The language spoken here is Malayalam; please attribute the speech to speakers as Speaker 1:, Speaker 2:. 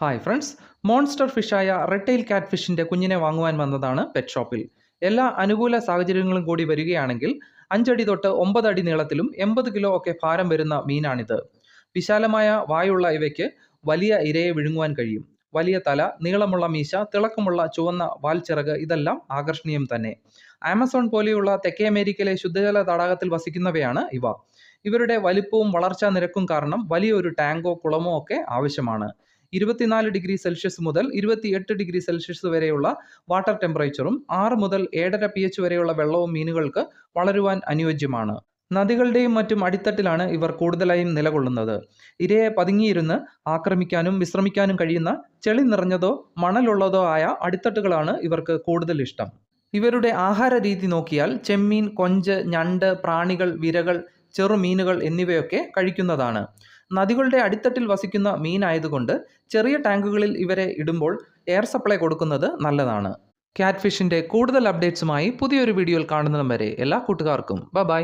Speaker 1: ഹായ് ഫ്രണ്ട്സ് മോൺസ്റ്റർ ഫിഷായ റെട്ടൈൽ കാറ്റ് ഫിഷിന്റെ കുഞ്ഞിനെ വാങ്ങുവാൻ വന്നതാണ് പെറ്റ് ഷോപ്പിൽ എല്ലാ അനുകൂല സാഹചര്യങ്ങളും കൂടി വരികയാണെങ്കിൽ അഞ്ചടി തൊട്ട് ഒമ്പത് അടി നീളത്തിലും എൺപത് കിലോ ഒക്കെ ഭാരം വരുന്ന മീനാണിത്. വിശാലമായ വായുള്ള ഇവയ്ക്ക് വലിയ ഇരയെ വിഴുങ്ങുവാൻ കഴിയും. വലിയ തല നീളമുള്ള മീശ തിളക്കമുള്ള ചുവന്ന വാൽച്ചിറക് ഇതെല്ലാം ആകർഷണീയം തന്നെ. ആമസോൺ പോലെയുള്ള തെക്കേ അമേരിക്കയിലെ ശുദ്ധജല തടാകത്തിൽ വസിക്കുന്നവയാണ് ഇവ. ഇവരുടെ വലിപ്പവും വളർച്ചാ നിരക്കും കാരണം വലിയൊരു ടാങ്കോ കുളമോ ഒക്കെ ആവശ്യമാണ്. ഇരുപത്തിനാല് ഡിഗ്രി സെൽഷ്യസ് മുതൽ ഇരുപത്തിയെട്ട് ഡിഗ്രി സെൽഷ്യസ് വരെയുള്ള വാട്ടർ ടെമ്പറേച്ചറും ആറ് മുതൽ ഏഴര പി എച്ച് വരെയുള്ള വെള്ളവും മീനുകൾക്ക് വളരുവാൻ അനുയോജ്യമാണ്. നദികളുടെയും മറ്റും അടിത്തട്ടിലാണ് ഇവർ കൂടുതലായും നിലകൊള്ളുന്നത്. ഇരയെ പതുങ്ങിയിരുന്ന് ആക്രമിക്കാനും വിശ്രമിക്കാനും കഴിയുന്ന ചെളി നിറഞ്ഞതോ മണലുള്ളതോ ആയ അടിത്തട്ടുകളാണ് ഇവർക്ക് കൂടുതൽ ഇഷ്ടം. ഇവരുടെ ആഹാര രീതി നോക്കിയാൽ ചെമ്മീൻ കൊഞ്ച് ഞണ്ട് പ്രാണികൾ വിരകൾ ചെറുമീനുകൾ എന്നിവയൊക്കെ കഴിക്കുന്നതാണ്. നദികളുടെ അടിത്തട്ടിൽ വസിക്കുന്ന മീനായതുകൊണ്ട് ചെറിയ ടാങ്കുകളിൽ ഇവരെ ഇടുമ്പോൾ എയർ സപ്ലൈ കൊടുക്കുന്നത് നല്ലതാണ്. ക്യാറ്റ് ഫിഷിന്റെ കൂടുതൽ അപ്ഡേറ്റ്സുമായി പുതിയൊരു വീഡിയോയിൽ കാണുന്നതും വരെ എല്ലാ കൂട്ടുകാർക്കും. ബ ബൈ